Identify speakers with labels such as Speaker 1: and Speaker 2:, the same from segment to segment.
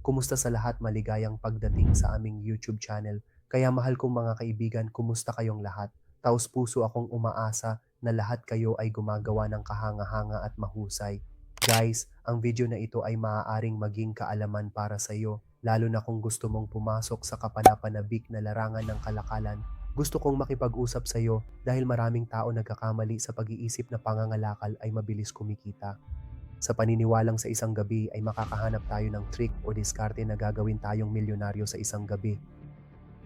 Speaker 1: Kumusta sa lahat maligayang pagdating sa aming YouTube channel. Kaya mahal kong mga kaibigan, kumusta kayong lahat? Taos puso akong umaasa na lahat kayo ay gumagawa ng kahanga-hanga at mahusay. Guys, ang video na ito ay maaaring maging kaalaman para sa iyo, lalo na kung gusto mong pumasok sa kapanapanabik na larangan ng kalakalan. Gusto kong makipag-usap sa iyo dahil maraming tao nagkakamali sa pag-iisip na pangangalakal ay mabilis kumikita. Sa paniniwalang sa isang gabi ay makakahanap tayo ng trick o diskarte na gagawin tayong milyonaryo sa isang gabi.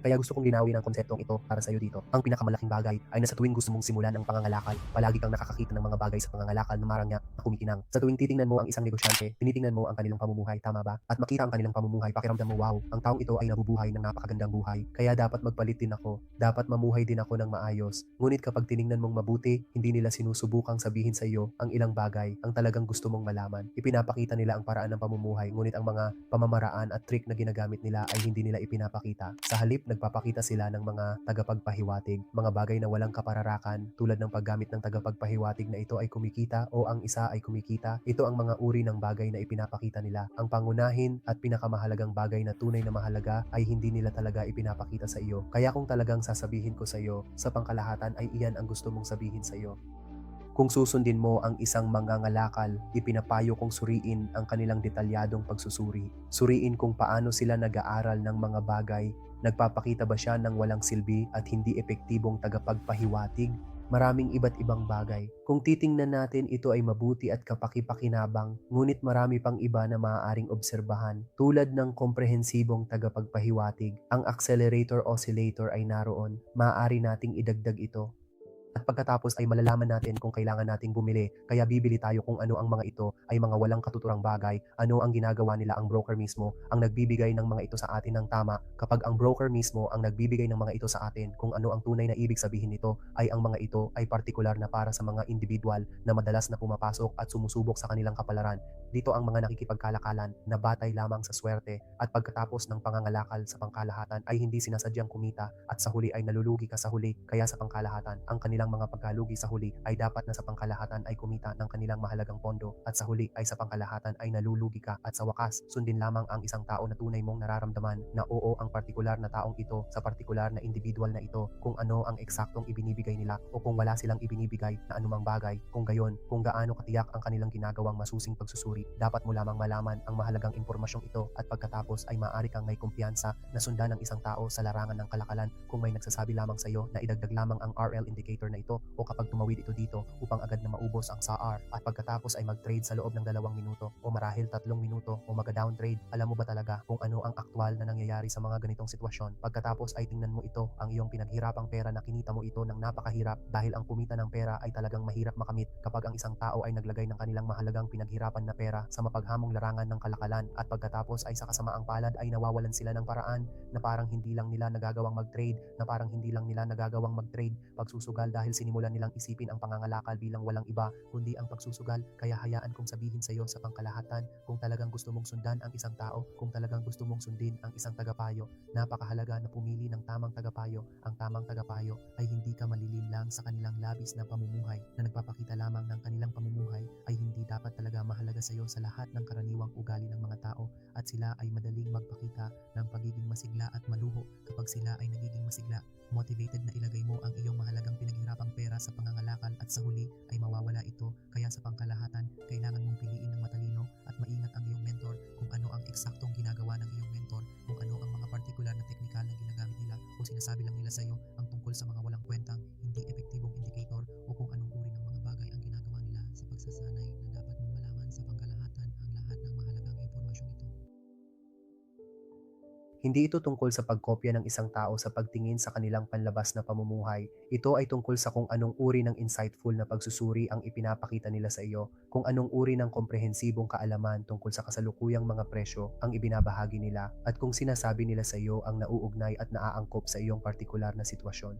Speaker 1: Kaya gusto kong linawin ang konseptong ito para sa iyo dito. Ang pinakamalaking bagay ay nasa tuwing gusto mong simulan ang pangangalakal, palagi kang nakakakita ng mga bagay sa pangangalakal na marang niya na kumikinang. Sa tuwing titingnan mo ang isang negosyante, tinitingnan mo ang kanilang pamumuhay, tama ba? At makita ang kanilang pamumuhay, pakiramdam mo, wow, ang taong ito ay nabubuhay ng napakagandang buhay. Kaya dapat magpalit din ako. Dapat mamuhay din ako ng maayos. Ngunit kapag tiningnan mong mabuti, hindi nila sinusubukang sabihin sa iyo ang ilang bagay ang talagang gusto mong malaman. Ipinapakita nila ang paraan ng pamumuhay, ngunit ang mga pamamaraan at trick na ginagamit nila ay hindi nila ipinapakita. Sa halip, nagpapakita sila ng mga tagapagpahiwatig, mga bagay na walang kapararakan tulad ng paggamit ng tagapagpahiwatig na ito ay kumikita o ang isa ay kumikita. Ito ang mga uri ng bagay na ipinapakita nila. Ang pangunahin at pinakamahalagang bagay na tunay na mahalaga ay hindi nila talaga ipinapakita sa iyo. Kaya kung talagang sasabihin ko sa iyo, sa pangkalahatan ay iyan ang gusto mong sabihin sa iyo. Kung susundin mo ang isang mangangalakal, ipinapayo kong suriin ang kanilang detalyadong pagsusuri. Suriin kung paano sila nag-aaral ng mga bagay, nagpapakita ba siya ng walang silbi at hindi epektibong tagapagpahiwatig. Maraming iba't ibang bagay. Kung titingnan natin, ito ay mabuti at kapakipakinabang, ngunit marami pang iba na maaaring obserbahan. Tulad ng komprehensibong tagapagpahiwatig, ang accelerator oscillator ay naroon. Maaari nating idagdag ito. At pagkatapos ay malalaman natin kung kailangan nating bumili. Kaya bibili tayo kung ano ang mga ito ay mga walang katuturang bagay, ano ang ginagawa nila ang broker mismo, ang nagbibigay ng mga ito sa atin ng tama. Kapag ang broker mismo ang nagbibigay ng mga ito sa atin, kung ano ang tunay na ibig sabihin nito, ay ang mga ito ay partikular na para sa mga individual na madalas na pumapasok at sumusubok sa kanilang kapalaran. Dito ang mga nakikipagkalakalan na batay lamang sa swerte at pagkatapos ng pangangalakal sa pangkalahatan ay hindi sinasadyang kumita at sa huli ay nalulugi ka sa huli kaya sa pangkalahatan ang kanilang mga pagkalugi sa huli ay dapat na sa pangkalahatan ay kumita ng kanilang mahalagang pondo. At sa huli ay sa pangkalahatan ay nalulugi ka at sa wakas sundin lamang ang isang tao na tunay mong nararamdaman na oo ang partikular na taong ito sa partikular na individual na ito kung ano ang eksaktong ibinibigay nila o kung wala silang ibinibigay na anumang bagay. Kung gayon kung gaano katiyak ang kanilang ginagawang masusing pagsusuri dapat mo lamang malaman ang mahalagang impormasyong ito at pagkatapos ay maaari kang may kumpiyansa na sundan ng isang tao sa larangan ng kalakalan kung may nagsasabi lamang sa iyo na idagdag lamang ang RL indicator na ito o kapag tumawid ito dito upang agad na maubos ang SAR at pagkatapos ay mag-trade sa loob ng dalawang minuto o marahil tatlong minuto o mag-down trade. Alam mo ba talaga kung ano ang aktwal na nangyayari sa mga ganitong sitwasyon? Pagkatapos ay tingnan mo ito, ang iyong pinaghirapang pera na kinita mo ito ng napakahirap dahil ang kumita ng pera ay talagang mahirap makamit kapag ang isang tao ay naglagay ng kanilang mahalagang pinaghirapan na pera sa mapaghamong larangan ng kalakalan at pagkatapos ay sa kasamaang palad ay nawawalan sila ng paraan na parang hindi lang nila nagagawang mag-trade, na parang hindi lang nila nagagawang mag-trade pagsusugal dahil sinimulan nilang isipin ang pangangalakal bilang walang iba kundi ang pagsusugal. Kaya hayaan kong sabihin sa iyo sa pangkalahatan kung talagang gusto mong sundan ang isang tao, kung talagang gusto mong sundin ang isang tagapayo, napakahalaga na pumili ng tamang tagapayo. Ang tamang tagapayo ay hindi ka malilinlang sa kanilang labis na pamumuhay na nagpapakita lamang ng kanilang pamumuhay ay hindi dapat talaga sa iyo sa lahat ng karaniwang ugali ng mga tao at sila ay madaling magpakita ng pagiging masigla at maluho kapag sila ay nagiging masigla. Motivated na ilagay mo ang iyong mahalagang pinaghirapang pera sa pangangalakal at sa huli ay mawawala ito kaya sa pangkalahatan kailangan mong piliin ng matalino at maingat ang iyong mentor kung ano ang eksaktong ginagawa ng iyong mentor, kung ano ang mga partikular na teknikal na ginagamit nila o sinasabi lang nila sa iyo Hindi ito tungkol sa pagkopya ng isang tao sa pagtingin sa kanilang panlabas na pamumuhay. Ito ay tungkol sa kung anong uri ng insightful na pagsusuri ang ipinapakita nila sa iyo, kung anong uri ng komprehensibong kaalaman tungkol sa kasalukuyang mga presyo ang ibinabahagi nila, at kung sinasabi nila sa iyo ang nauugnay at naaangkop sa iyong partikular na sitwasyon.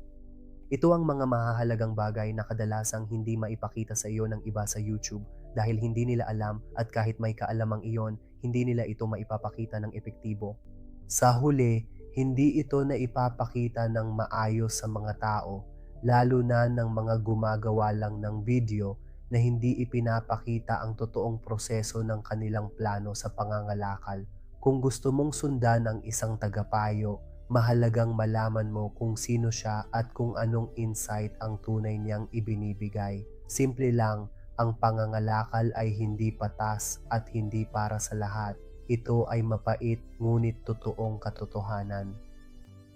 Speaker 1: Ito ang mga mahahalagang bagay na kadalasang hindi maipakita sa iyo ng iba sa YouTube dahil hindi nila alam at kahit may kaalamang iyon, hindi nila ito maipapakita ng epektibo. Sa huli, hindi ito na ipapakita ng maayos sa mga tao, lalo na ng mga gumagawa lang ng video na hindi ipinapakita ang totoong proseso ng kanilang plano sa pangangalakal, Kung gusto mong sundan ang isang tagapayo, mahalagang malaman mo kung sino siya at kung anong insight ang tunay niyang ibinibigay. Simple lang, ang pangangalakal ay hindi patas at hindi para sa lahat. Ito ay mapait ngunit totoong katotohanan.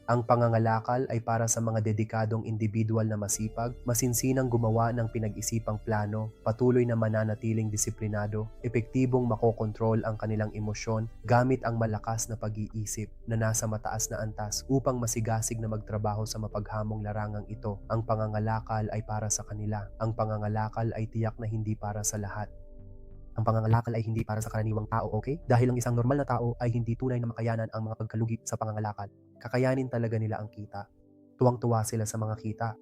Speaker 1: Ang pangangalakal ay para sa mga dedikadong individual na masipag, masinsinang gumawa ng pinag-isipang plano, patuloy na mananatiling disiplinado, epektibong makokontrol ang kanilang emosyon gamit ang malakas na pag-iisip na nasa mataas na antas upang masigasig na magtrabaho sa mapaghamong larangang ito. Ang pangangalakal ay para sa kanila. Ang pangangalakal ay tiyak na hindi para sa lahat. Ang pangangalakal ay hindi para sa karaniwang tao, okay? Dahil ang isang normal na tao ay hindi tunay na makayanan ang mga pagkalugi sa pangangalakal. Kakayanin talaga nila ang kita. Tuwang-tuwa sila sa mga kita.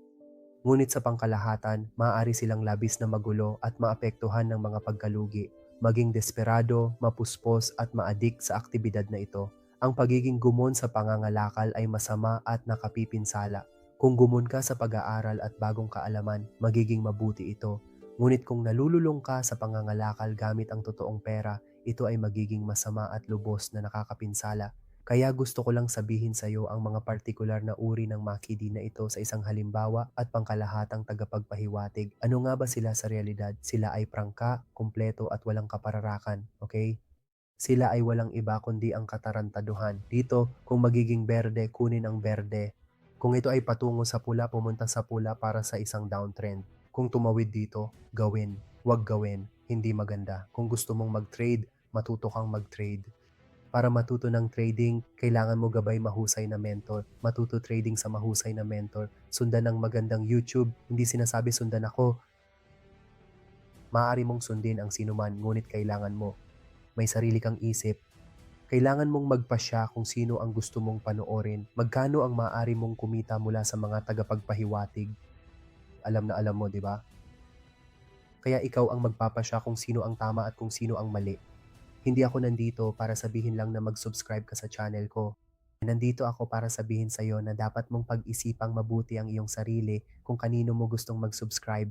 Speaker 1: Ngunit sa pangkalahatan, maaari silang labis na magulo at maapektuhan ng mga pagkalugi, maging desperado, mapuspos at maadik sa aktibidad na ito. Ang pagiging gumon sa pangangalakal ay masama at nakapipinsala. Kung gumon ka sa pag-aaral at bagong kaalaman, magiging mabuti ito. Ngunit kung nalululong ka sa pangangalakal gamit ang totoong pera, ito ay magiging masama at lubos na nakakapinsala. Kaya gusto ko lang sabihin sa iyo ang mga partikular na uri ng makidi na ito sa isang halimbawa at pangkalahatang tagapagpahiwatig. Ano nga ba sila sa realidad? Sila ay prangka, kumpleto at walang kapararakan, okay? Sila ay walang iba kundi ang katarantaduhan. Dito, kung magiging berde, kunin ang berde. Kung ito ay patungo sa pula, pumunta sa pula para sa isang downtrend. Kung tumawid dito, gawin. Huwag gawin. Hindi maganda. Kung gusto mong mag-trade, matuto kang mag-trade. Para matuto ng trading, kailangan mo gabay mahusay na mentor. Matuto trading sa mahusay na mentor. Sundan ng magandang YouTube. Hindi sinasabi sundan ako. Maaari mong sundin ang sinuman, ngunit kailangan mo. May sarili kang isip. Kailangan mong magpasya kung sino ang gusto mong panoorin. Magkano ang maaari mong kumita mula sa mga tagapagpahiwatig. Alam na alam mo, di ba? Kaya ikaw ang magpapasya kung sino ang tama at kung sino ang mali. Hindi ako nandito para sabihin lang na mag-subscribe ka sa channel ko. Nandito ako para sabihin sa iyo na dapat mong pag-isipang mabuti ang iyong sarili kung kanino mo gustong mag-subscribe.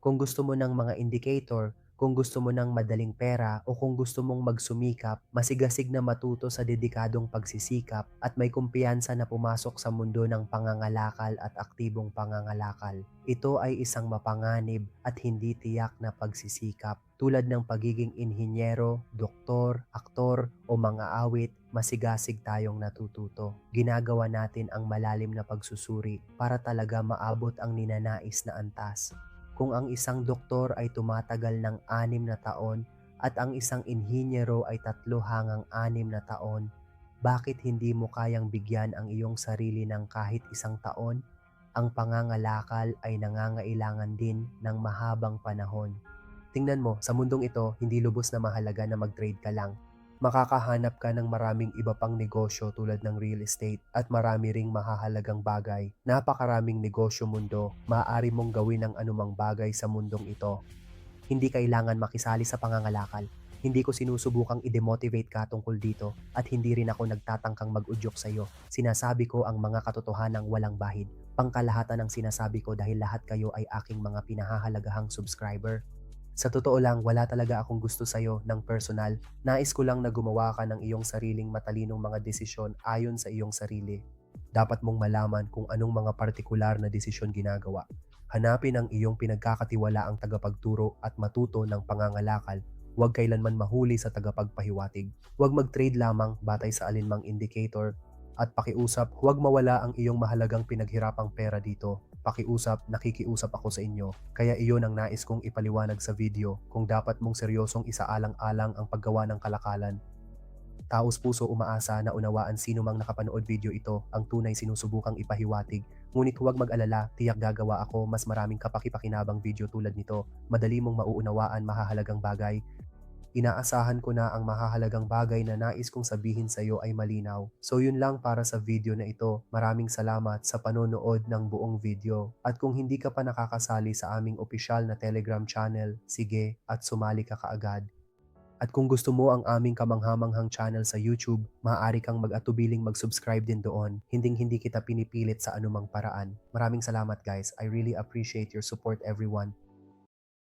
Speaker 1: Kung gusto mo ng mga indicator, kung gusto mo ng madaling pera o kung gusto mong magsumikap, masigasig na matuto sa dedikadong pagsisikap at may kumpiyansa na pumasok sa mundo ng pangangalakal at aktibong pangangalakal. Ito ay isang mapanganib at hindi tiyak na pagsisikap. Tulad ng pagiging inhinyero, doktor, aktor o mga awit, masigasig tayong natututo. Ginagawa natin ang malalim na pagsusuri para talaga maabot ang ninanais na antas kung ang isang doktor ay tumatagal ng anim na taon at ang isang inhinyero ay tatlo hangang anim na taon, bakit hindi mo kayang bigyan ang iyong sarili ng kahit isang taon? Ang pangangalakal ay nangangailangan din ng mahabang panahon. Tingnan mo, sa mundong ito, hindi lubos na mahalaga na mag-trade ka lang makakahanap ka ng maraming iba pang negosyo tulad ng real estate at marami ring mahahalagang bagay. Napakaraming negosyo mundo, maaari mong gawin ang anumang bagay sa mundong ito. Hindi kailangan makisali sa pangangalakal. Hindi ko sinusubukang i-demotivate ka tungkol dito at hindi rin ako nagtatangkang mag-udyok sa iyo. Sinasabi ko ang mga katotohanang walang bahid. Pangkalahatan ang sinasabi ko dahil lahat kayo ay aking mga pinahahalagahang subscriber. Sa totoo lang, wala talaga akong gusto sa'yo ng personal. Nais ko lang na gumawa ka ng iyong sariling matalinong mga desisyon ayon sa iyong sarili. Dapat mong malaman kung anong mga partikular na desisyon ginagawa. Hanapin ang iyong pinagkakatiwalaang tagapagturo at matuto ng pangangalakal. Huwag kailanman mahuli sa tagapagpahiwatig. Huwag mag-trade lamang batay sa alinmang indicator at pakiusap, huwag mawala ang iyong mahalagang pinaghirapang pera dito pakiusap, nakikiusap ako sa inyo. Kaya iyon ang nais kong ipaliwanag sa video kung dapat mong seryosong isaalang-alang ang paggawa ng kalakalan. Taos puso umaasa na unawaan sino mang nakapanood video ito ang tunay sinusubukang ipahiwatig. Ngunit huwag mag-alala, tiyak gagawa ako mas maraming kapakipakinabang video tulad nito. Madali mong mauunawaan mahahalagang bagay Inaasahan ko na ang mahahalagang bagay na nais kong sabihin sa iyo ay malinaw. So yun lang para sa video na ito. Maraming salamat sa panonood ng buong video. At kung hindi ka pa nakakasali sa aming opisyal na Telegram channel, sige at sumali ka kaagad. At kung gusto mo ang aming kamanghamanghang channel sa YouTube, maaari kang mag-atubiling mag-subscribe din doon. Hinding-hindi kita pinipilit sa anumang paraan. Maraming salamat guys. I really appreciate your support everyone.